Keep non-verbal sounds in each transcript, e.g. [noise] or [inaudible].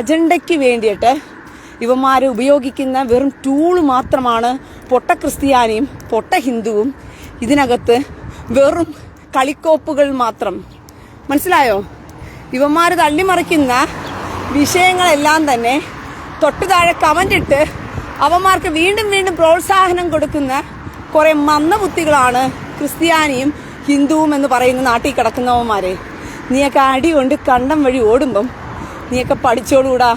അജണ്ടയ്ക്ക് വേണ്ടിയിട്ട് ഇവന്മാർ ഉപയോഗിക്കുന്ന വെറും ടൂൾ മാത്രമാണ് പൊട്ട ക്രിസ്ത്യാനിയും പൊട്ട ഹിന്ദുവും. ഇതിനകത്ത് വെറും കളിക്കോപ്പുകൾ മാത്രം. മനസ്സിലായോ? ഇവന്മാർ തള്ളിമറിക്കുന്ന വിഷയങ്ങളെല്ലാം തന്നെ തൊട്ടു താഴെ കമന്റിട്ട് അവന്മാർക്ക് വീണ്ടും വീണ്ടും പ്രോത്സാഹനം കൊടുക്കുന്ന കുറേ മന്ദബുദ്ധികളാണ് ക്രിസ്ത്യാനിയും ഹിന്ദുവും എന്ന് പറയുന്ന നാട്ടിൽ കിടക്കുന്നവന്മാരെ. നീയൊക്കെ അടി കൊണ്ട് കണ്ടം വഴി ഓടുമ്പം നീയൊക്കെ പഠിച്ചോളൂടാ.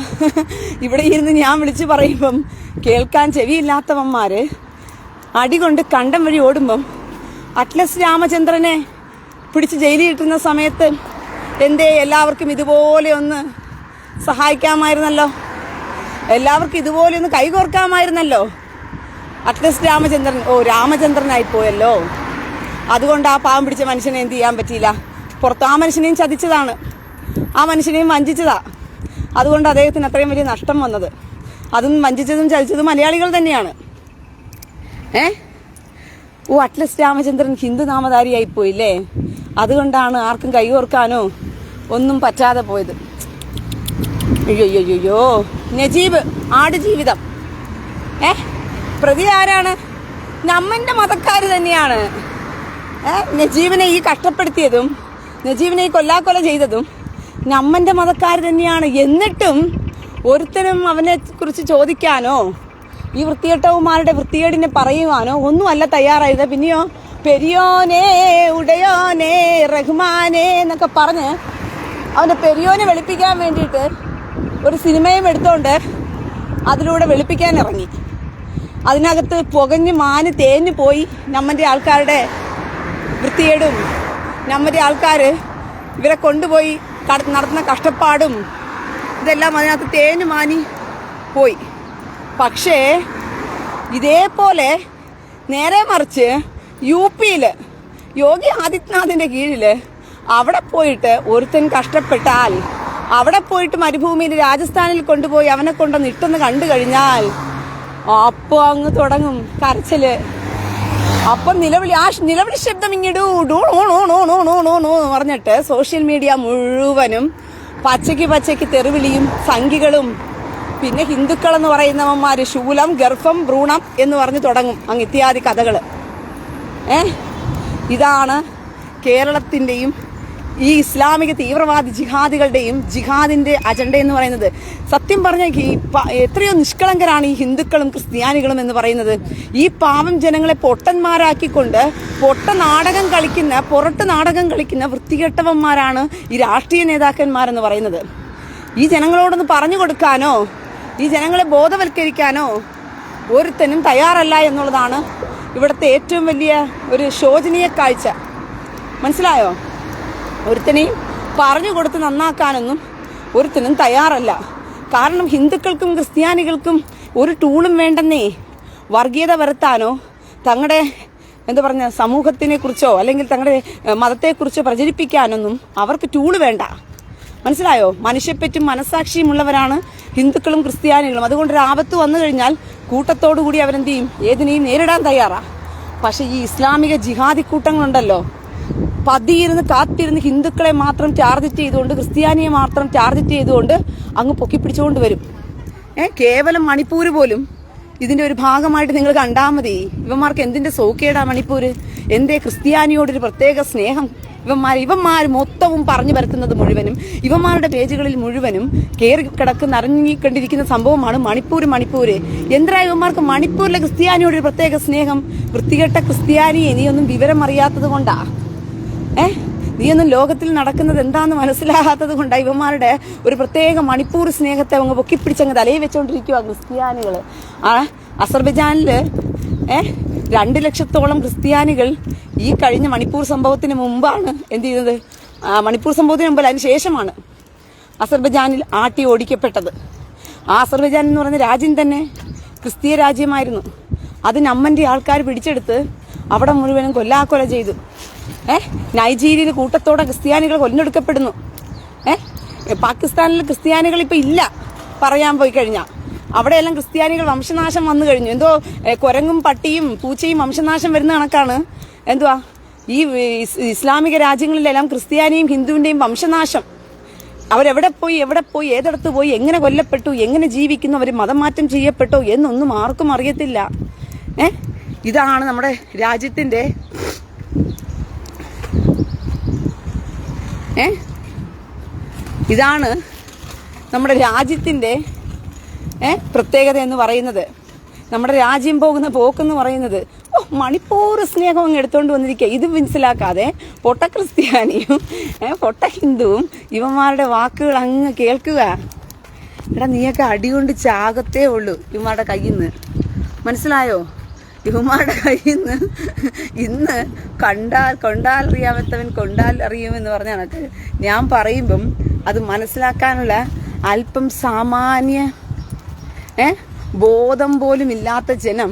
ഇവിടെ ഇരുന്ന് ഞാൻ വിളിച്ച് പറയുമ്പം കേൾക്കാൻ ചെവിയില്ലാത്തവന്മാർ അടി കൊണ്ട് വഴി ഓടുമ്പം അറ്റ്ലസ് രാമചന്ദ്രനെ പിടിച്ച് ജയിലിൽ ഇട്ടുന്ന സമയത്ത് എന്തേ എല്ലാവർക്കും ഇതുപോലെ ഒന്ന് സഹായിക്കാമായിരുന്നല്ലോ? എല്ലാവർക്കും ഇതുപോലെ ഒന്ന് കൈകോർക്കാമായിരുന്നല്ലോ? അറ്റ്ലസ് രാമചന്ദ്രൻ ഓ രാമചന്ദ്രനായി പോയല്ലോ. അതുകൊണ്ട് ആ പാവം പിടിച്ച മനുഷ്യനെ എന്ത് ചെയ്യാൻ പറ്റിയില്ല? പുറത്ത് ആ മനുഷ്യനെയും ചതിച്ചതാണ്. ആ മനുഷ്യനെയും വഞ്ചിച്ചതാ. അതുകൊണ്ട് അദ്ദേഹത്തിന് അത്രയും വലിയ നഷ്ടം വന്നത്. അതും വഞ്ചിച്ചതും ചതിച്ചതും മലയാളികൾ തന്നെയാണ്. ഏ? ഓ അറ്റ്ലസ് രാമചന്ദ്രൻ ഹിന്ദു നാമധാരിയായി പോയില്ലേ അതുകൊണ്ടാണ് ആർക്കും കൈകോർക്കാനോ ഒന്നും പറ്റാതെ പോയത്. അയ്യോയ്യോയ്യോ അയ്യോ അയ്യോ നജീബ് ആട് ജീവിതം ഏ? പ്രതി ആരാണ്? നമ്മന്റെ മതക്കാർ തന്നെയാണ്. ഏ? നജീബിനെ ഈ കഷ്ടപ്പെടുത്തിയതും നജീബിനെ ഈ കൊല്ലാക്കൊല ചെയ്തതും നമ്മന്റെ മതക്കാർ തന്നെയാണ്. എന്നിട്ടും ഒരുത്തനും അവനെ കുറിച്ച് ചോദിക്കാനോ ഈ വൃത്തികെട്ടവന്മാരുടെ വൃത്തികേടിനെ പറയുവാനോ ഒന്നുമല്ല തയ്യാറായത്. പിന്നെയോ പെരിയോനെ ഉടയോനെ റഹ്മാനെ എന്നൊക്കെ പറഞ്ഞ് അവന്റെ പെരിയോനെ വെളുപ്പിക്കാൻ വേണ്ടിയിട്ട് ഒരു സിനിമയും എടുത്തോണ്ട് അതിലൂടെ വെളുപ്പിക്കാൻ ഇറങ്ങി. അതിനകത്ത് പുകഞ്ഞ് മാന് തേഞ്ഞു പോയി നമ്മന്റെ ആൾക്കാരുടെ വൃത്തികേടും നമ്മന്റെ ആൾക്കാർ ഇവരെ കൊണ്ടുപോയി നടത്തുന്ന കഷ്ടപ്പാടും ഇതെല്ലാം അതിനകത്ത് തേഞ്ഞു മാനി പോയി. പക്ഷേ ഇതേപോലെ നേരെ മറിച്ച് യു പിയിൽ യോഗി ആദിത്യനാഥിന്റെ കീഴിൽ അവിടെ പോയിട്ട് ഒരുത്തൻ കഷ്ടപ്പെട്ടാൽ അവിടെ പോയിട്ട് മരുഭൂമിയിൽ രാജസ്ഥാനിൽ കൊണ്ടുപോയി അവനെ കൊണ്ടൊന്ന് ഇട്ടെന്ന് കണ്ടു കഴിഞ്ഞാൽ അപ്പോൾ അങ്ങ് തുടങ്ങും കരച്ചിൽ. അപ്പം നിലവിളി ആ നിലവിളി ശബ്ദം ഇങ്ങിടൂ no no no no no പറഞ്ഞിട്ട് സോഷ്യൽ മീഡിയ മുഴുവനും പച്ചയ്ക്ക് പച്ചയ്ക്ക് തെറിവിളിയും സംഖികളും പിന്നെ ഹിന്ദുക്കളെന്ന് പറയുന്നവന്മാര് ശൂലം ഗർഭം ഭ്രൂണം എന്ന് പറഞ്ഞ് തുടങ്ങും അങ്ങ് ഇത്യാദി കഥകൾ ഏ? ഇതാണ് കേരളത്തിന്റെയും ഈ ഇസ്ലാമിക തീവ്രവാദി ജിഹാദികളുടെയും ജിഹാദിന്റെ അജണ്ട എന്ന് പറയുന്നത് സത്യം പറഞ്ഞ ഈ എത്രയോ നിഷ്കളങ്കരാണ് ഈ ഹിന്ദുക്കളും ക്രിസ്ത്യാനികളും എന്ന് പറയുന്നത്. ഈ പാവം ജനങ്ങളെ പൊട്ടന്മാരാക്കിക്കൊണ്ട് പൊട്ട നാടകം കളിക്കുന്ന പുറത്ത് നാടകം കളിക്കുന്ന വൃത്തികെട്ടവന്മാരാണ് ഈ രാഷ്ട്രീയ നേതാക്കന്മാരെന്ന് പറയുന്നത്. ഈ ജനങ്ങളോടൊന്ന് പറഞ്ഞു കൊടുക്കാനോ ഈ ജനങ്ങളെ ബോധവൽക്കരിക്കാനോ ഒരുത്തനും തയ്യാറല്ല എന്നുള്ളതാണ് ഇവിടുത്തെ ഏറ്റവും വലിയ ഒരു ശോചനീയ കാഴ്ച. മനസ്സിലായോ? ഒരുത്തനെയും പറഞ്ഞു കൊടുത്ത് നന്നാക്കാനൊന്നും ഒരുത്തനും തയ്യാറല്ല. കാരണം ഹിന്ദുക്കൾക്കും ക്രിസ്ത്യാനികൾക്കും ഒരു ടൂളും വേണ്ടെന്നേ വർഗീയത വരുത്താനോ തങ്ങളുടെ എന്താ പറഞ്ഞ സമൂഹത്തിനെ കുറിച്ചോ അല്ലെങ്കിൽ തങ്ങളുടെ മതത്തെക്കുറിച്ചോ പ്രചരിപ്പിക്കാനൊന്നും അവർക്ക് ടൂൾ വേണ്ട. മനസ്സിലായോ? മനുഷ്യപ്പറ്റും മനസ്സാക്ഷിയും ഉള്ളവരാണ് ഹിന്ദുക്കളും ക്രിസ്ത്യാനികളും. അതുകൊണ്ട് ഒരു ആപത്ത് വന്നു കഴിഞ്ഞാൽ കൂട്ടത്തോടുകൂടി അവരെന്ത് ചെയ്യും? ഏതിനെയും നേരിടാൻ തയ്യാറാ. പക്ഷേ ഈ ഇസ്ലാമിക ജിഹാദി കൂട്ടങ്ങളുണ്ടല്ലോ. പതിയിരുന്ന് കാത്തിരുന്ന് ഹിന്ദുക്കളെ മാത്രം ടാർഗറ്റ് ചെയ്തുകൊണ്ട് ക്രിസ്ത്യാനിയെ മാത്രം ടാർഗറ്റ് ചെയ്തുകൊണ്ട് അങ്ങ് പൊക്കി പിടിച്ചുകൊണ്ട് വരും. ഏ കേവലം മണിപ്പൂർ പോലും ഇതിന്റെ ഒരു ഭാഗമായിട്ട് നിങ്ങൾ കണ്ടാൽ മതി. ഇവന്മാർക്ക് എന്തിന്റെ സൗക്കേടാ മണിപ്പൂർ എന്തേ ക്രിസ്ത്യാനിയോടൊരു പ്രത്യേക സ്നേഹം? ഇവന്മാർ ഇവന്മാർ മൊത്തവും പറഞ്ഞു പരത്തുന്നത് മുഴുവനും ഇവന്മാരുടെ പേജുകളിൽ മുഴുവനും കയറി കിടക്കുന്ന അറിഞ്ഞിക്കൊണ്ടിരിക്കുന്ന സംഭവമാണ് മണിപ്പൂർ മണിപ്പൂര്. എന്തിനാ ഇവന്മാർക്ക് മണിപ്പൂരിലെ ക്രിസ്ത്യാനിയോടൊരു പ്രത്യേക സ്നേഹം? വൃത്തികെട്ട ക്രിസ്ത്യാനി ഇനിയൊന്നും വിവരം കൊണ്ടാ. ഏ? നീയൊന്നും ലോകത്തിൽ നടക്കുന്നത് എന്താണെന്ന് മനസ്സിലാകാത്തത് കൊണ്ട് ഇവന്മാരുടെ ഒരു പ്രത്യേക മണിപ്പൂർ സ്നേഹത്തെ അങ്ങ് പൊക്കിപ്പിടിച്ചങ്ങ് തലയിൽ വെച്ചോണ്ടിരിക്കുക ക്രിസ്ത്യാനികൾ ആ അസർബൈജാനിൽ ഏ? രണ്ട് ലക്ഷത്തോളം ക്രിസ്ത്യാനികൾ ഈ കഴിഞ്ഞ മണിപ്പൂർ സംഭവത്തിന് മുമ്പാണ് എന്ത് ആ, മണിപ്പൂർ സംഭവത്തിന് മുമ്പല്ല അതിന് ശേഷമാണ് അസർബൈജാനിൽ ആട്ടി ഓടിക്കപ്പെട്ടത്. ആ അസർബൈജാൻ എന്ന് പറയുന്ന രാജ്യം തന്നെ ക്രിസ്തീയ രാജ്യമായിരുന്നു. അത് ആൾക്കാർ പിടിച്ചെടുത്ത് അവിടെ മുഴുവനും കൊല്ലാക്കൊല ചെയ്തു. ഏ? നൈജീരിയയിൽ കൂട്ടത്തോടെ ക്രിസ്ത്യാനികൾ കൊല്ലെടുക്കപ്പെടുന്നു ഏഹ് പാകിസ്ഥാനിൽ ക്രിസ്ത്യാനികൾ ഇപ്പം ഇല്ല പറയാൻ പോയി കഴിഞ്ഞാൽ അവിടെയെല്ലാം ക്രിസ്ത്യാനികൾ വംശനാശം വന്നു കഴിഞ്ഞു. എന്തോ കുരങ്ങും പട്ടിയും പൂച്ചയും വംശനാശം വരുന്ന കണക്കാണ്. എന്തുവാ? ഈ ഇസ് ഇസ്ലാമിക രാജ്യങ്ങളിലെല്ലാം ക്രിസ്ത്യാനിയും ഹിന്ദുവിന്റെയും വംശനാശം. അവരെവിടെ പോയി എവിടെ പോയി ഏതെടുത്ത് പോയി എങ്ങനെ കൊല്ലപ്പെട്ടു എങ്ങനെ ജീവിക്കുന്നു അവർ മതമാറ്റം ചെയ്യപ്പെട്ടു എന്നൊന്നും ആർക്കും അറിയത്തില്ല. ഏഹ് ഇതാണ് നമ്മുടെ രാജ്യത്തിന്റെ ഏ? ഇതാണ് നമ്മുടെ രാജ്യത്തിന്റെ പ്രത്യേകത എന്ന് പറയുന്നത്. നമ്മുടെ രാജ്യം പോകുന്ന പോക്കെന്ന് പറയുന്നത് ഓ മണിപ്പൂർ സ്നേഹം അങ്ങ് എടുത്തുകൊണ്ട് വന്നിരിക്കുക ഇത് മനസ്സിലാക്കാതെ പൊട്ട ക്രിസ്ത്യാനിയും പൊട്ട ഹിന്ദുവും ഇവന്മാരുടെ വാക്കുകൾ അങ്ങ് കേൾക്കുക. എടാ നീയൊക്കെ അടികൊണ്ട് ചാകത്തേ ഉള്ളൂ ഇവന്മാരുടെ കയ്യിൽ നിന്ന് മനസ്സിലായോ? ഇവന്മാരുടെ കയ്യിൽ ഇന്ന് കണ്ടാൽ കൊണ്ടാൽ അറിയാമത്തവൻ കൊണ്ടാൽ അറിയുമെന്ന് പറഞ്ഞ കണക്ക്. ഞാൻ പറയുമ്പം അത് മനസ്സിലാക്കാനുള്ള അല്പം സാമാന്യ ഏ ബോധം പോലും ഇല്ലാത്ത ജനം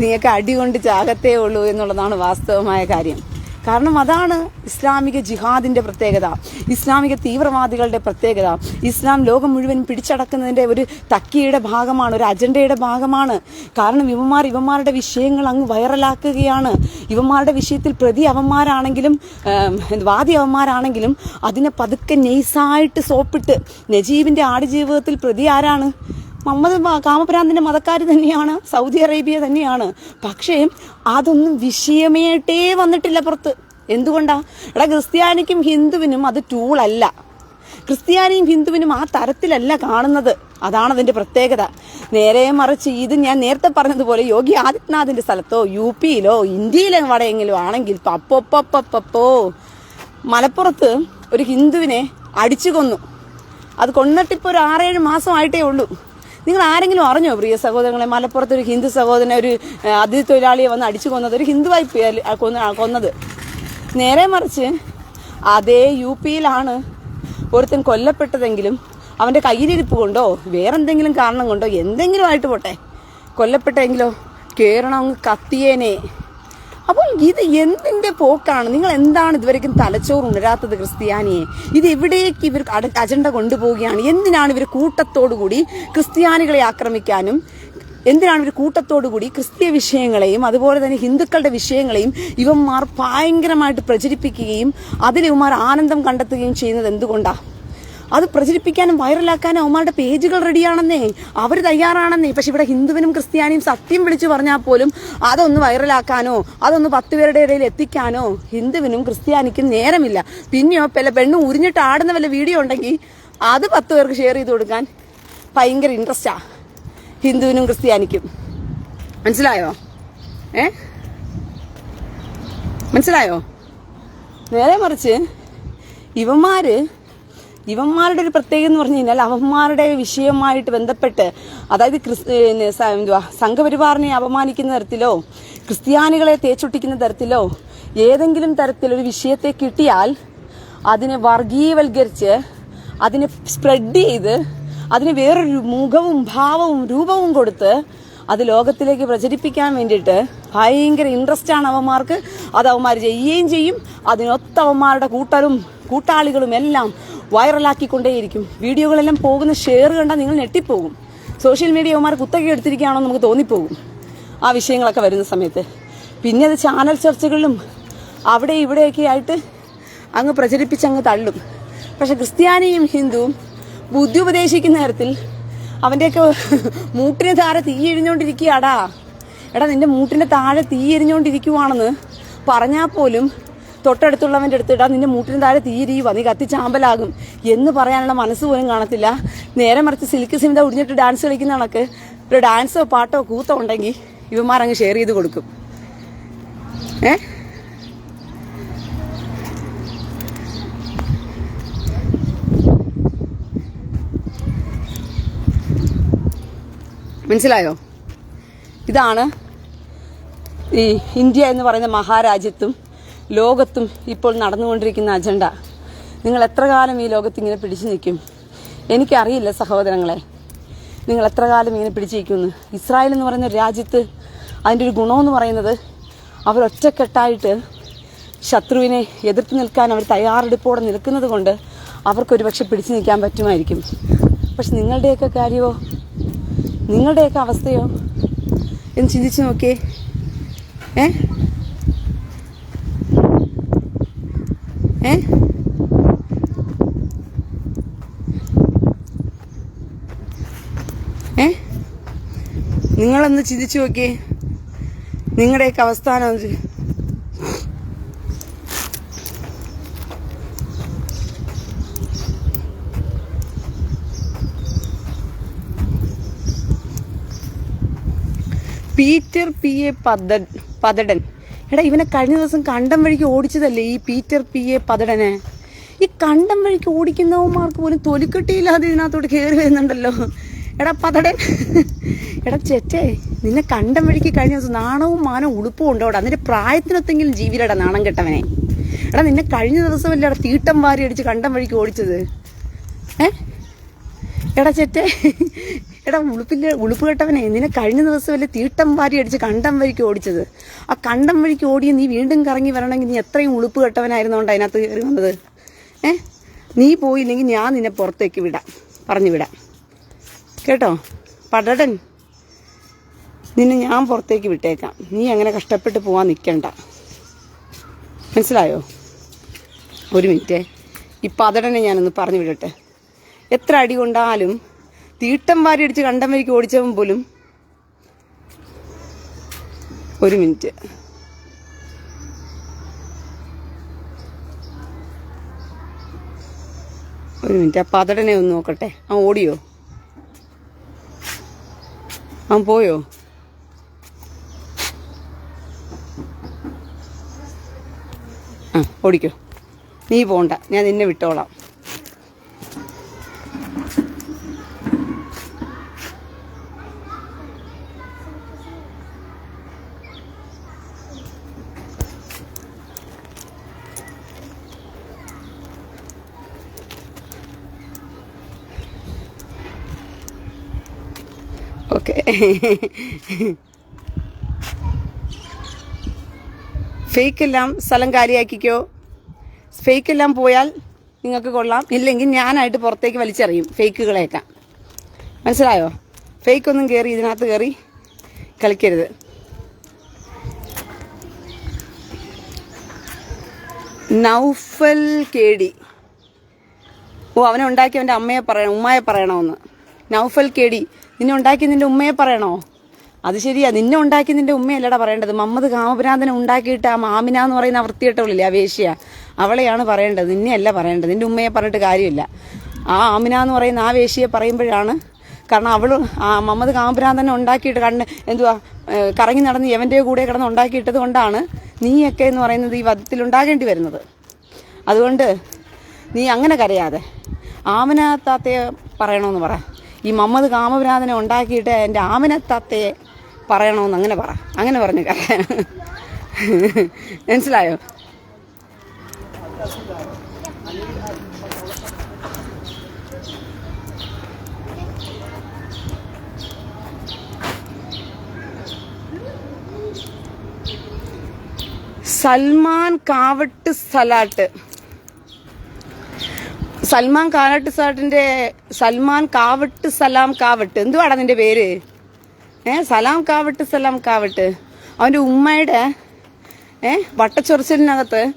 നീയൊക്കെ അടികൊണ്ട് ചാകത്തേ ഉള്ളൂ എന്നുള്ളതാണ് വാസ്തവമായ കാര്യം. കാരണം അതാണ് ഇസ്ലാമിക ജിഹാദിന്റെ പ്രത്യേകത. ഇസ്ലാമിക തീവ്രവാദികളുടെ പ്രത്യേകത. ഇസ്ലാം ലോകം മുഴുവൻ പിടിച്ചടക്കുന്നതിന്റെ ഒരു തക്കിയുടെ ഭാഗമാണ് ഒരു അജണ്ടയുടെ ഭാഗമാണ്. കാരണം ഇവന്മാർ ഇവന്മാരുടെ വിഷയങ്ങൾ അങ്ങ് വൈറലാക്കുകയാണ്. ഇവന്മാരുടെ വിഷയത്തിൽ പ്രതി അവന്മാരാണെങ്കിലും വാദി അവന്മാരാണെങ്കിലും അതിനെ പതുക്കെ നെയ്സായിട്ട് സോപ്പിട്ട് നജീബിന്റെ ആടുജീവിതത്തിൽ പ്രതി ആരാണ്? മുഹമ്മദ് കാമപ്രാന്തിന്റെ മതക്കാർ തന്നെയാണ് സൗദി അറേബ്യ തന്നെയാണ്. പക്ഷേ അതൊന്നും വിഷയമേട്ടേ വന്നിട്ടില്ല പുറത്ത്. എന്തുകൊണ്ടാ? എടാ ക്രിസ്ത്യാനിക്കും ഹിന്ദുവിനും അത് ടൂളല്ല ക്രിസ്ത്യാനിയും ഹിന്ദുവിനും ആ തരത്തിലല്ല കാണുന്നത്. അതാണ് അതിന്റെ പ്രത്യേകത. നേരെ മറിച്ച് ഇത് ഞാൻ നേരത്തെ പറഞ്ഞതുപോലെ യോഗി ആദിത്യനാഥിന്റെ സ്ഥലത്തോ യു പിയിലോ ഇന്ത്യയിലോ എവിടെയെങ്കിലും ആണെങ്കിൽ പപ്പൊപ്പൊപ്പൊപ്പോ മലപ്പുറത്ത് ഒരു ഹിന്ദുവിനെ അടിച്ചു കൊന്നു. അത് കൊന്നിട്ടിപ്പോൾ ഒരു ആറേഴ് മാസമായിട്ടേ ഉള്ളൂ. നിങ്ങൾ ആരെങ്കിലും അറിഞ്ഞോ പ്രിയ സഹോദരങ്ങളെ? മലപ്പുറത്ത് ഒരു ഹിന്ദു സഹോദരനെ ഒരു അതിഥി തൊഴിലാളിയെ വന്ന് അടിച്ചു കൊന്നത് ഒരു ഹിന്ദുവായി കൊന്നത്. നേരെ മറിച്ച് അതേ യു പിയിലാണ് ഒരുത്തൻ കൊല്ലപ്പെട്ടതെങ്കിലും അവന്റെ കയ്യിലിരിപ്പ് കൊണ്ടോ വേറെന്തെങ്കിലും കാരണം കൊണ്ടോ എന്തെങ്കിലും ആയിട്ട് പോട്ടെ. കൊല്ലപ്പെട്ടെങ്കിലോ കേരളം അങ്ങ് കത്തിയേനെ. അപ്പോൾ ഇത് എന്തിന്റെ പോക്കാണ്? നിങ്ങൾ എന്താണ് ഇതുവരെയും തലച്ചോറ് ഉണരാത്തത് ക്രിസ്ത്യാനിയെ? ഇത് എവിടേക്ക് ഇവർ അജണ്ട കൊണ്ടുപോവുകയാണ്? എന്തിനാണ് ഇവർ കൂട്ടത്തോടുകൂടി ക്രിസ്ത്യാനികളെ ആക്രമിക്കാനും എന്തിനാണ് ഇവർ കൂട്ടത്തോടുകൂടി ക്രിസ്തീയ വിഷയങ്ങളെയും അതുപോലെ തന്നെ ഹിന്ദുക്കളുടെ വിഷയങ്ങളെയും ഇവന്മാർ ഭയങ്കരമായിട്ട് പ്രചരിപ്പിക്കുകയും അതിൽ ഇവന്മാർ ആനന്ദം കണ്ടെത്തുകയും ചെയ്യുന്നത് എന്തുകൊണ്ടാണ് അത് പ്രചരിപ്പിക്കാനും വൈറലാക്കാനും അവന്മാരുടെ പേജുകൾ റെഡിയാണെന്നേ. അവർ തയ്യാറാണെന്നേ. പക്ഷെ ഇവിടെ ഹിന്ദുവിനും ക്രിസ്ത്യാനിയും സത്യം വിളിച്ചു പറഞ്ഞാൽ പോലും അതൊന്ന് വൈറലാക്കാനോ അതൊന്ന് പത്ത് പേരുടെ ഇടയിൽ എത്തിക്കാനോ ഹിന്ദുവിനും ക്രിസ്ത്യാനിക്കും നേരമില്ല. പിന്നെയോ പല പെണ്ണും ഉരിഞ്ഞിട്ട് ആടുന്ന വല്ല വീഡിയോ ഉണ്ടെങ്കിൽ അത് പത്ത് പേർക്ക് ഷെയർ ചെയ്ത് കൊടുക്കാൻ ഭയങ്കര ഇൻട്രസ്റ്റാ ഹിന്ദുവിനും ക്രിസ്ത്യാനിക്കും. മനസ്സിലായോ? ഏ? മനസ്സിലായോ? നേരെ മറിച്ച് ഇവന്മാര് ഇവന്മാരുടെ ഒരു പ്രത്യേകത എന്ന് പറഞ്ഞു കഴിഞ്ഞാൽ അവന്മാരുടെ വിഷയവുമായിട്ട് ബന്ധപ്പെട്ട് അതായത് എന്തുവാ സംഘപരിവാറിനെ അപമാനിക്കുന്ന തരത്തിലോ ക്രിസ്ത്യാനികളെ തേച്ചൊട്ടിക്കുന്ന തരത്തിലോ ഏതെങ്കിലും തരത്തിലൊരു വിഷയത്തെ കിട്ടിയാൽ അതിനെ വർഗീയവൽക്കരിച്ച് അതിനെ സ്പ്രെഡ് ചെയ്ത് അതിന് വേറൊരു മുഖവും ഭാവവും രൂപവും കൊടുത്ത് അത് ലോകത്തിലേക്ക് പ്രചരിപ്പിക്കാൻ വേണ്ടിയിട്ട് ഭയങ്കര ഇൻട്രസ്റ്റ് ആണ് അവന്മാർക്ക്. അത് അവന്മാർ ചെയ്യുകയും ചെയ്യും. അതിനൊത്ത അവന്മാരുടെ കൂട്ടരും കൂട്ടാളികളും എല്ലാം വൈറലാക്കിക്കൊണ്ടേയിരിക്കും. വീഡിയോകളെല്ലാം പോകുന്ന ഷെയർ കണ്ടാൽ നിങ്ങൾ ഞെട്ടിപ്പോകും. സോഷ്യൽ മീഡിയ അവന്മാർ കുത്തക എടുത്തിരിക്കുകയാണോ നമുക്ക് തോന്നിപ്പോകും ആ വിഷയങ്ങളൊക്കെ വരുന്ന സമയത്ത്. പിന്നെ അത് ചാനൽ ചർച്ചകളിലും അവിടെ ഇവിടെയൊക്കെ ആയിട്ട് അങ്ങ് പ്രചരിപ്പിച്ച് അങ്ങ് തള്ളും. പക്ഷെ ക്രിസ്ത്യാനിയും ഹിന്ദുവും ബുദ്ധി ഉപദേശിക്കുന്ന തരത്തിൽ അവന്റെയൊക്കെ മൂട്ടിന് താഴെ തീ എരിഞ്ഞുകൊണ്ടിരിക്കുകയാടാ എടാ നിന്റെ മൂട്ടിന്റെ താഴെ തീ എരിഞ്ഞുകൊണ്ടിരിക്കുവാണെന്ന് പറഞ്ഞാൽ പോലും തൊട്ടടുത്തുള്ളവന്റെ അടുത്ത് ഇടാ നിന്റെ മൂട്ടിന് താഴെ തീരീവ നീ കത്തി ചാമ്പലാകും എന്ന് പറയാനുള്ള മനസ്സ് പോലും കാണത്തില്ല. നേരെ മറിച്ച് സിൽക്ക് സിമിത ഉടിഞ്ഞിട്ട് ഡാൻസ് കളിക്കുന്ന കണക്ക് ഒരു ഡാൻസോ പാട്ടോ കൂത്തോ ഉണ്ടെങ്കിൽ ഇവന്മാർ അങ്ങ് ഷെയർ ചെയ്ത് കൊടുക്കും. ഏ? മനസ്സിലായോ? ഇതാണ് ഈ ഇന്ത്യ എന്ന് പറയുന്ന മഹാരാജ്യത്തും ലോകത്തും ഇപ്പോൾ നടന്നുകൊണ്ടിരിക്കുന്ന അജണ്ട. നിങ്ങൾ എത്ര കാലം ഈ ലോകത്ത് ഇങ്ങനെ പിടിച്ചു നിൽക്കും? എനിക്കറിയില്ല സഹോദരങ്ങളെ. നിങ്ങൾ എത്ര കാലം ഇങ്ങനെ പിടിച്ചു നിൽക്കുമെന്ന്. ഇസ്രായേൽ എന്ന് പറയുന്ന രാജ്യത്ത് അതിന്റെ ഒരു ഗുണമെന്ന് പറയുന്നത് അവർ ഒറ്റക്കെട്ടായിട്ട് ശത്രുവിനെ എതിർത്ത് നിൽക്കാൻ അവർ തയ്യാറെടുപ്പോടെ നിൽക്കുന്നത് കൊണ്ട് അവർക്കൊരു പക്ഷെ പിടിച്ചു നിൽക്കാൻ പറ്റുമായിരിക്കും. പക്ഷെ നിങ്ങളുടെയൊക്കെ കാര്യമോ? നിങ്ങളുടെയൊക്കെ അവസ്ഥയോ? എന്ന് ചിന്തിച്ചു നോക്കിയേ. ഏ ഏ നിങ്ങളൊന്ന് ചിന്തിച്ചു നോക്കിയേ. നിങ്ങളുടെയൊക്കെ അവസ്ഥാനം പീറ്റർ പി എ പദ പതടൻ എടാ ഇവനെ കഴിഞ്ഞ ദിവസം കണ്ടം വഴിക്ക് ഓടിച്ചതല്ലേ ഈ പീറ്റർ പി എ പതടനെ ഈ കണ്ടം വഴിക്ക് ഓടിക്കുന്നവന്മാർക്ക് പോലും തൊലിക്കെട്ടിയില്ലാതെ ഇതിനകത്തോട്ട് കയറി വരുന്നുണ്ടല്ലോ. എടാ പതടൻ എടാ ചേട്ടേ നിന്നെ കണ്ടം വഴിക്ക് കഴിഞ്ഞ ദിവസം നാണവും മാനവും ഉടുപ്പും ഉണ്ടോടാ അതിന്റെ പ്രായത്തിനൊത്തെങ്കിലും ജീവിലടാ നാണം കെട്ടവനെ. എടാ നിന്നെ കഴിഞ്ഞ ദിവസമല്ലേ എടാ തീട്ടം വാരി അടിച്ച് കണ്ടം വഴിക്ക് ഓടിച്ചത്? ഏ? എടാ ചേട്ടേ എടാ ഉളുപ്പിന്റെ ഉളുപ്പ് കെട്ടവനെ നിന്നെ കഴിഞ്ഞ ദിവസം അല്ലേ തീട്ടം വാരി അടിച്ച് കണ്ടം വഴിക്ക് ഓടിച്ചത്? ആ കണ്ടം വഴിക്ക് ഓടിയ നീ വീണ്ടും കറങ്ങി വരണമെങ്കിൽ നീ എത്രയും ഉളുപ്പ് കെട്ടവനായിരുന്നോണ്ട് അതിനകത്ത് കയറി വന്നത്? ഏ? നീ പോയില്ലെങ്കിൽ ഞാൻ നിന്നെ പുറത്തേക്ക് വിടാം. പറഞ്ഞു വിടാം. കേട്ടോ? പടടൻ. നിന്നെ ഞാൻ പുറത്തേക്ക് വിട്ടേക്കാം. നീ അങ്ങനെ കഷ്ടപ്പെട്ട് പോവാൻ നിൽക്കണ്ട മനസ്സിലായോ? ഒരു മിനിറ്റ്. ഈ അതടനെ ഞാനൊന്ന് പറഞ്ഞു വിടട്ടെ. എത്ര അടി കൊണ്ടാലും തീട്ടം വാരി അടിച്ച് കണ്ടം വരിക്ക് ഓടിച്ചവൻ പോലും ഒരു മിനിറ്റ്. ഒരു മിനിറ്റ്. അപ്പം അതടനെ ഒന്ന് നോക്കട്ടെ. അവൻ ഓടിയോ? അവൻ പോയോ? ഓടിക്കോ. നീ പോണ്ട ഞാൻ നിന്നെ വിട്ടോളാം. ഓക്കെ [laughs] ഫേക്ക് എല്ലാം സ്ഥലം കാലിയാക്കിക്കോ. ഫേക്കെല്ലാം പോയാൽ നിങ്ങൾക്ക് കൊള്ളാം. ഇല്ലെങ്കിൽ ഞാനായിട്ട് പുറത്തേക്ക് വലിച്ചെറിയും ഫേക്കുകളെയൊക്കെ. മനസ്സിലായോ? ഫേക്കൊന്നും കയറി ഇതിനകത്ത് കയറി കളിക്കരുത്. നൗഫൽ കേടി. ഓ അവനെ ഉണ്ടാക്കി അവന്റെ അമ്മയെ പറയണം ഉമ്മയെ പറയണമെന്ന്. നൗഫൽ കേടി. നിന്നെ ഉണ്ടാക്കി നിന്റെ ഉമ്മയെ പറയണോ? അത് ശരിയാ. നിന്നെ ഉണ്ടാക്കി നിന്റെ ഉമ്മയല്ലടാ പറയേണ്ടത്. മമ്മദ് കാമഭ്രാന്തനെ ഉണ്ടാക്കിയിട്ട് ആ മാമിന എന്ന് പറയുന്ന ആ വൃത്തികെട്ടവളില്ലേ ആ വേശ്യ? അവളെയാണ് പറയേണ്ടത്. നിന്നെയല്ല പറയേണ്ടത്. നിന്റെ ഉമ്മയെ പറഞ്ഞിട്ട് കാര്യമില്ല. ആ ആമിന എന്ന് പറയുന്ന ആ വേശിയെ പറയുമ്പോഴാണ് കാരണം അവൾ ആ മമ്മദ് കാമഭ്രാന്തനെ ഉണ്ടാക്കിയിട്ട് കണ്ണ് എന്തുവാ കറങ്ങി നടന്ന് യവന്റെ കൂടെ കിടന്ന് ഉണ്ടാക്കിയിട്ടത് കൊണ്ടാണ് നീയൊക്കെ എന്ന് പറയുന്നത് ഈ വധത്തിൽ ഉണ്ടാകേണ്ടി വരുന്നത്. അതുകൊണ്ട് നീ അങ്ങനെ കരയാതെ ആമനത്താത്തയെ പറയണമെന്ന് പറ. ഈ മമ്മദ് കാമപുരാതനെ ഉണ്ടാക്കിയിട്ട് എന്റെ ആമനത്താത്തയെ പറയണമെന്ന് അങ്ങനെ പറ. അങ്ങനെ പറഞ്ഞു മനസ്സിലായോ? സൽമാൻ കാവട്ട് സലാട്ട്. സൽമാൻ കാവട്ട് സലാട്ടിന്റെ സൽമാൻ കാവട്ട് സലാം കാവട്ട്. എന്തുവാടാ നിന്റെ പേര്? ഏ സലാം കാവട്ട് സലാം കാവട്ട്. അവന്റെ ഉമ്മയുടെ ഏ വട്ടച്ചൊറിച്ചിലിനകത്ത്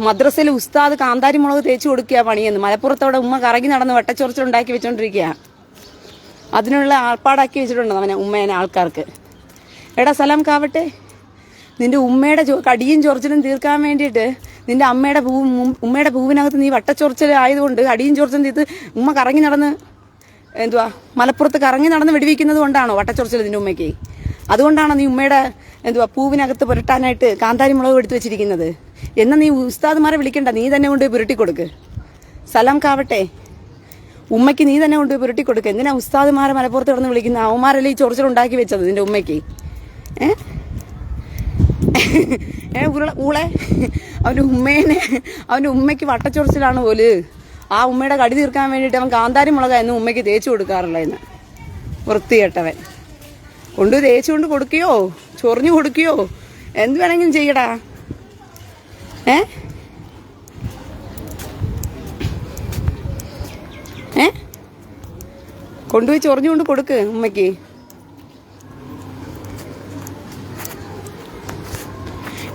മദ്രസയിൽ ഉസ്താദ് കാന്താരി മുളക് തേച്ച് കൊടുക്കുക പണിയെന്ന്. മലപ്പുറത്തോടെ ഉമ്മ കറങ്ങി നടന്ന് വട്ടച്ചൊറിച്ചിൽ ഉണ്ടാക്കി വെച്ചോണ്ടിരിക്കുക അതിനുള്ള ആൾപ്പാടാക്കി വെച്ചിട്ടുണ്ട് അവനെ ഉമ്മേനെ ആൾക്കാർക്ക്. എടാ സലാം കാവട്ടെ. നിന്റെ ഉമ്മയുടെ കടിയും ചൊറിച്ചിലും തീർക്കാൻ വേണ്ടിയിട്ട് നിന്റെ അമ്മയുടെ പൂ മും- ഉമ്മയുടെ പൂവിനകത്ത് നീ വട്ടച്ചൊറിച്ചിൽ ആയതുകൊണ്ട് അടിയും ചൊറിച്ചിലും തീർത്ത് ഉമ്മ കറങ്ങി നടന്ന് എന്തുവാ? മലപ്പുറത്ത് കറങ്ങി നടന്ന് വെടിവെക്കുന്നത് കൊണ്ടാണോ വട്ടച്ചൊറിച്ചിൽ നിന്റെ ഉമ്മയ്ക്ക്? അതുകൊണ്ടാണോ നീ ഉമ്മയുടെ എന്തുവാ പൂവിനകത്ത് പുരട്ടാനായിട്ട് കാന്താരി മുളക് എടുത്തു വെച്ചിരിക്കുന്നത്? എന്നാ നീ ഉസ്താദ്മാരെ വിളിക്കണ്ട നീ തന്നെ കൊണ്ട് പുരട്ടി കൊടുക്ക്. സലാം കാവട്ടെ. ഉമ്മയ്ക്ക് നീ തന്നെ കൊണ്ട് പുരട്ടി കൊടുക്ക്. എന്തിനാ ഉസ്താദ്മാരെ മലപ്പുറത്ത് കിടന്ന് വിളിക്കുന്ന അവന്മാരല്ലേ ഈ ചൊറിച്ചിൽ ഉണ്ടാക്കി വെച്ചത് നിന്റെ ഉമ്മയ്ക്ക്? ഏ? ഏ ഉരുള ഊളെ. അവന്റെ ഉമ്മേനെ അവന്റെ ഉമ്മയ്ക്ക് വട്ടച്ചൊറിച്ചിലാണ് പോൽ ആ ഉമ്മയുടെ കടി തീർക്കാൻ വേണ്ടിയിട്ട് അവൻ കാന്താരി മുളകായിരുന്നു ഉമ്മയ്ക്ക് തേച്ച് കൊടുക്കാറുള്ളതെന്ന് വൃത്തികെട്ടവൻ. കൊണ്ട് തേച്ച് കൊണ്ട് കൊടുക്കുകയോ ചൊറിഞ്ഞു കൊടുക്കുകയോ എന്ത് വേണമെങ്കിലും ചെയ്യടാ. ഏ? ഏ? കൊണ്ടുപോയി ചൊറിഞ്ഞു കൊണ്ട് കൊടുക്ക് ഉമ്മയ്ക്ക്.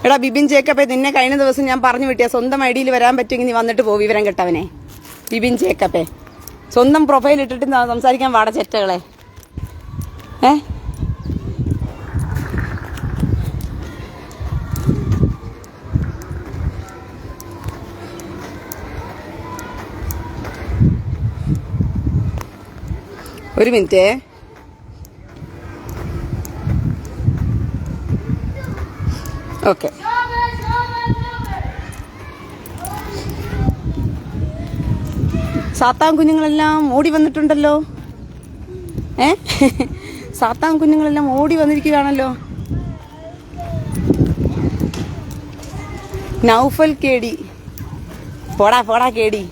എടാ ബിബിൻ ജേക്കബെ നിന്നെ കഴിഞ്ഞ ദിവസം ഞാൻ പറഞ്ഞു വിട്ടിയ സ്വന്തം ഐഡിയിൽ വരാൻ പറ്റുമെങ്കിൽ നീ വന്നിട്ട് പോ വിവരം കെട്ടവനെ. ബിബിൻ ജേക്കബെ. സ്വന്തം പ്രൊഫൈൽ ഇട്ടിട്ട് സംസാരിക്കാൻ വാട ചെറ്റകളെ. ഏ? ഒരു മിനിറ്റ്. ഓക്കെ. സാത്താൻ കുഞ്ഞുങ്ങളെല്ലാം ഓടി വന്നിട്ടുണ്ടല്ലോ. ഏ? സാത്താൻ കുഞ്ഞുങ്ങളെല്ലാം ഓടി വന്നിരിക്കുകയാണല്ലോ. നൗഫൽ കേടി. പോടാ പോടാ കേടി.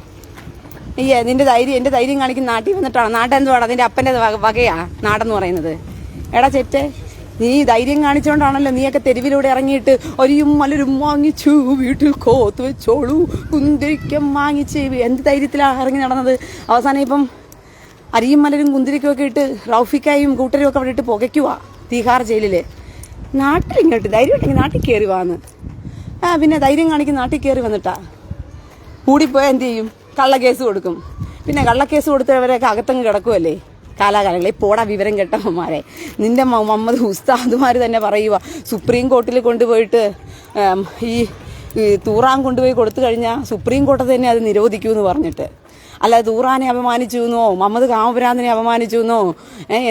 ഈ നിന്റെ ധൈര്യം എന്റെ ധൈര്യം കാണിക്കുന്ന നാട്ടിൽ വന്നിട്ടാണ്. നാട്ടെന്തുവാണ് അതിന്റെ അപ്പന്റെ വക- വകയാ നാടെന്ന് പറയുന്നത്. എടാ ചെറ്റെ നീ ധൈര്യം കാണിച്ചോണ്ടാണല്ലോ നീയൊക്കെ തെരുവിലൂടെ ഇറങ്ങിയിട്ട് ഒരിയും മലരും വാങ്ങിച്ചു വീട്ടിൽ കോത്ത് വെച്ചോളൂ കുന്തിരിക്കം വാങ്ങിച്ച്. എന്ത് ധൈര്യത്തിലാണ് ഇറങ്ങി നടന്നത്? അവസാനം ഇപ്പം അരിയും മലരും കുന്തിരിക്കും ഒക്കെ ഇട്ട് റൗഫിക്കായും കൂട്ടരും ഒക്കെ അവിടെ ഇട്ട് പുകയ്ക്കുവാ തീഹാർ ജയിലിൽ. നാട്ടിൽ ഇങ്ങോട്ട് ധൈര്യം ഉണ്ടെങ്കിൽ നാട്ടിൽ കയറി വാന്ന്. ആ പിന്നെ ധൈര്യം കാണിക്കും നാട്ടിൽ കയറി വന്നിട്ടാ. കൂടിപ്പോയാൽ എന്ത് ചെയ്യും? കള്ളക്കേസ് കൊടുക്കും. പിന്നെ കള്ളക്കേസ് കൊടുത്തവരൊക്കെ അകത്തങ്ങ് കിടക്കുമല്ലേ കാലാകാലങ്ങളിൽ പോടാ വിവരം കെട്ടവന്മാരെ. നിന്റെ മുഹമ്മദ് ഉസ്താദുമാർ തന്നെ പറയുക സുപ്രീം കോർട്ടിൽ കൊണ്ടുപോയിട്ട് ഈ തൂറാൻ കൊണ്ടുപോയി കൊടുത്തു കഴിഞ്ഞാൽ സുപ്രീം കോടതി തന്നെ അത് നിരോധിക്കൂ എന്ന് പറഞ്ഞിട്ട്. അല്ല തൂറാനെ അപമാനിച്ചു എന്നോ മുഹമ്മദ് കാമപുരാന്തനെ അപമാനിച്ചു എന്നോ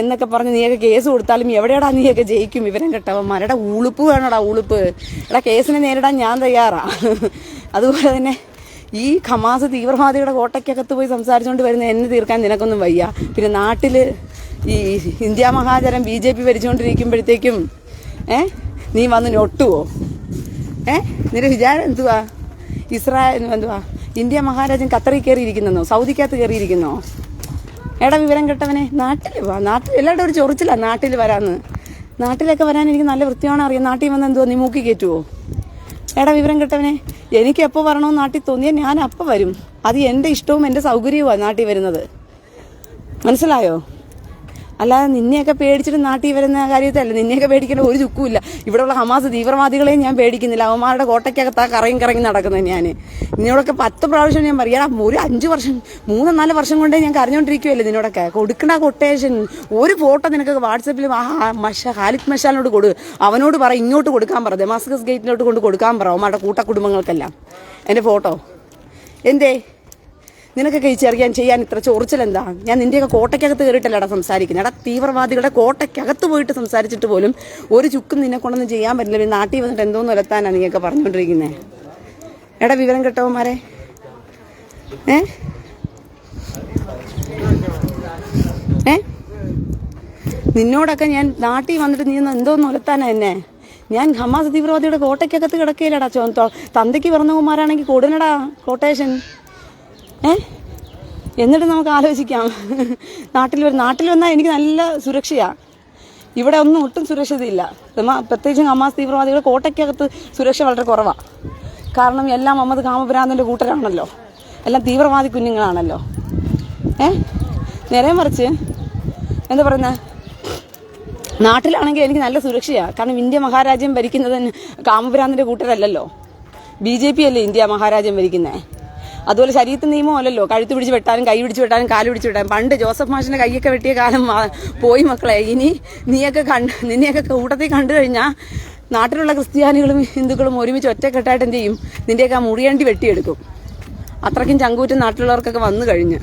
എന്നൊക്കെ പറഞ്ഞ് നീയൊക്കെ കേസ് കൊടുത്താലും എവിടെയാടാ നീയൊക്കെ ജയിക്കും വിവരം കെട്ടവന്മാരുടെ ഉളുപ്പ് വേണോടാ ഉളുപ്പ്. എടാ കേസിനെ നേരിടാൻ ഞാൻ തയ്യാറാ. അതുപോലെ തന്നെ ഈ ഖമാസ് തീവ്രവാദികളുടെ കോട്ടയ്ക്കകത്ത് പോയി സംസാരിച്ചുകൊണ്ട് വരുന്ന എന്നെ തീർക്കാൻ നിനക്കൊന്നും വയ്യ. പിന്നെ നാട്ടിൽ ഈ ഇന്ത്യ മഹാചരം ബി ജെ പി ഭരിച്ചുകൊണ്ടിരിക്കുമ്പോഴത്തേക്കും ഏ നീ വന്ന് ഒട്ടുവോ ഏ നിന്റെ വിചാരം എന്തുവാ? ഇസ്രായേൽ എന്തുവാ? ഇന്ത്യ മഹാരാജൻ ഖത്തറിൽ കയറിയിരിക്കുന്നോ? സൗദിക്കകത്ത് കയറിയിരിക്കുന്നോ? എടാ വിവരം കെട്ടവനെ നാട്ടിൽ വാ. നാട്ടിൽ എല്ലാവരുടെ ഒരു ചൊറിച്ചില്ല നാട്ടിൽ വരാന്ന്. നാട്ടിലൊക്കെ വരാൻ എനിക്ക് നല്ല വൃത്തിയാണ് അറിയാം. നാട്ടിൽ വന്ന് എന്തുവാ നീ മൂക്കി കയറ്റുവോ? എടാ വിവരം കിട്ടവനെ എനിക്ക് എപ്പോൾ വരണമെന്ന് നാട്ടിൽ തോന്നിയാൽ ഞാൻ അപ്പം വരും. അത് എന്റെ ഇഷ്ടവും എന്റെ സൗകര്യവുമാണ് നാട്ടിൽ വരുന്നത്. മനസ്സിലായോ? അല്ലാതെ നിന്നെയൊക്കെ പേടിച്ചിട്ട് നാട്ടിൽ വരുന്ന കാര്യത്തിലല്ല നിന്നെയൊക്കെ പേടിക്കേണ്ട ഒരു ചുക്കുമില്ല. ഇവിടെയുള്ള ഹമാസ് തീവ്രവാദികളെയും ഞാൻ പേടിക്കുന്നില്ല. അവന്മാരുടെ കോട്ടയ്ക്കകത്ത് ആ കറങ്ങി കറങ്ങി നടക്കുന്നത് ഞാൻ നിന്നോടൊക്കെ പത്ത് പ്രാവശ്യം ഞാൻ പറയാം ഒരു അഞ്ച് വർഷം മൂന്ന് നാല് വർഷം കൊണ്ടേ ഞാൻ കരഞ്ഞോണ്ടിരിക്കുവല്ലേ നിന്നോടൊക്കെ? കൊടുക്കണ കൊട്ടേഷൻ ഒരു ഫോട്ടോ നിനക്ക് വാട്സപ്പിൽ ആ മഷ ഹാലിക് മഷാലിനോട് കൊടു. അവനോട് പറ ഇങ്ങോട്ട് കൊടുക്കാൻ പറ. ദമാസ്കസ് ഗേറ്റിനോട്ട് കൊണ്ട് കൊടുക്കാൻ പറ. അവന്മാരുടെ കൂട്ടക്കുടുംബങ്ങൾക്കെല്ലാം എന്റെ ഫോട്ടോ? എന്തേ? നിനക്കൊക്കെ ഈ ചെറിയാൻ ചെയ്യാൻ ഇത്ര ചൊറിച്ചിലെന്താ ഞാൻ നിന്റെയൊക്കെ കോട്ടയ്ക്കകത്ത് കയറിയിട്ടല്ലടാ സംസാരിക്കുന്നത് എടാ തീവ്രവാദികളുടെ കോട്ടയ്ക്കകത്ത് പോയിട്ട് സംസാരിച്ചിട്ട് പോലും ഒരു ചുക്കും നിന്നെ കൊണ്ടൊന്നും ചെയ്യാൻ പറ്റില്ല. പിന്നെ നാട്ടിൽ വന്നിട്ട് എന്തോന്ന് ഉലത്താനാ നീയൊക്കെ പറഞ്ഞുകൊണ്ടിരിക്കുന്നത് എടാ വിവരം കേട്ടവന്മാരെ. ഏ? ഏ? നിന്നോടൊക്കെ ഞാൻ നാട്ടിൽ വന്നിട്ട് നീ എന്തോന്ന് ഉലത്താനാ എന്നെ? ഞാൻ ഹമാസ് തീവ്രവാദിയുടെ കോട്ടയ്ക്കകത്ത് കിടക്കുകയില്ലടാ തന്തയ്ക്ക് പിറന്നകുമാരാണെങ്കിൽ കൊടുനടാ കോട്ടേഷൻ ഏ? എന്നിട്ട് നമുക്ക് ആലോചിക്കാം. നാട്ടിൽ വരും നാട്ടിൽ വന്നാൽ എനിക്ക് നല്ല സുരക്ഷയാണ് ഇവിടെ ഒന്നും ഒട്ടും സുരക്ഷിതയില്ല. പ്രത്യേകിച്ചും ഹമാസ് തീവ്രവാദികൾ കോട്ടയ്ക്കകത്ത് സുരക്ഷ വളരെ കുറവാണ് കാരണം എല്ലാം അമ്മത് കാമഭ്രാന്തന്റെ കൂട്ടരാണല്ലോ. എല്ലാം തീവ്രവാദി കുഞ്ഞുങ്ങളാണല്ലോ. ഏ? നേരെ മറിച്ച് എന്താ പറയുന്നത് നാട്ടിലാണെങ്കിൽ എനിക്ക് നല്ല സുരക്ഷയാണ് കാരണം ഇന്ത്യ മഹാരാജ്യം ഭരിക്കുന്നത് കാമഭ്രാന്തന്റെ കൂട്ടരല്ലല്ലോ. ബി ജെ പി അല്ലേ ഇന്ത്യ മഹാരാജ്യം ഭരിക്കുന്നത് അതുപോലെ ശരീരത്തിന് നിയമം അല്ലല്ലോ. കഴുത്ത് പിടിച്ച് വെട്ടാനും കൈ പിടിച്ച് വെട്ടാനും കാൽ പിടിച്ച് വെട്ടാനും. പണ്ട് ജോസഫ് മാഷിന്റെ കൈയൊക്കെ വെട്ടിയ കാലം പോയി മക്കളെ. ഇനി നീയൊക്കെ കണ്ട് നിന്നെയൊക്കെ കൂട്ടത്തിൽ കണ്ടു കഴിഞ്ഞാൽ നാട്ടിലുള്ള ക്രിസ്ത്യാനികളും ഹിന്ദുക്കളും ഒരുമിച്ച് ഒറ്റക്കെട്ടായിട്ട് എന്ത് ചെയ്യും? നിന്റെയൊക്കെ ആ വെട്ടിയെടുക്കും. അത്രയ്ക്കും ചങ്കൂറ്റം നാട്ടിലുള്ളവർക്കൊക്കെ വന്നു കഴിഞ്ഞ്.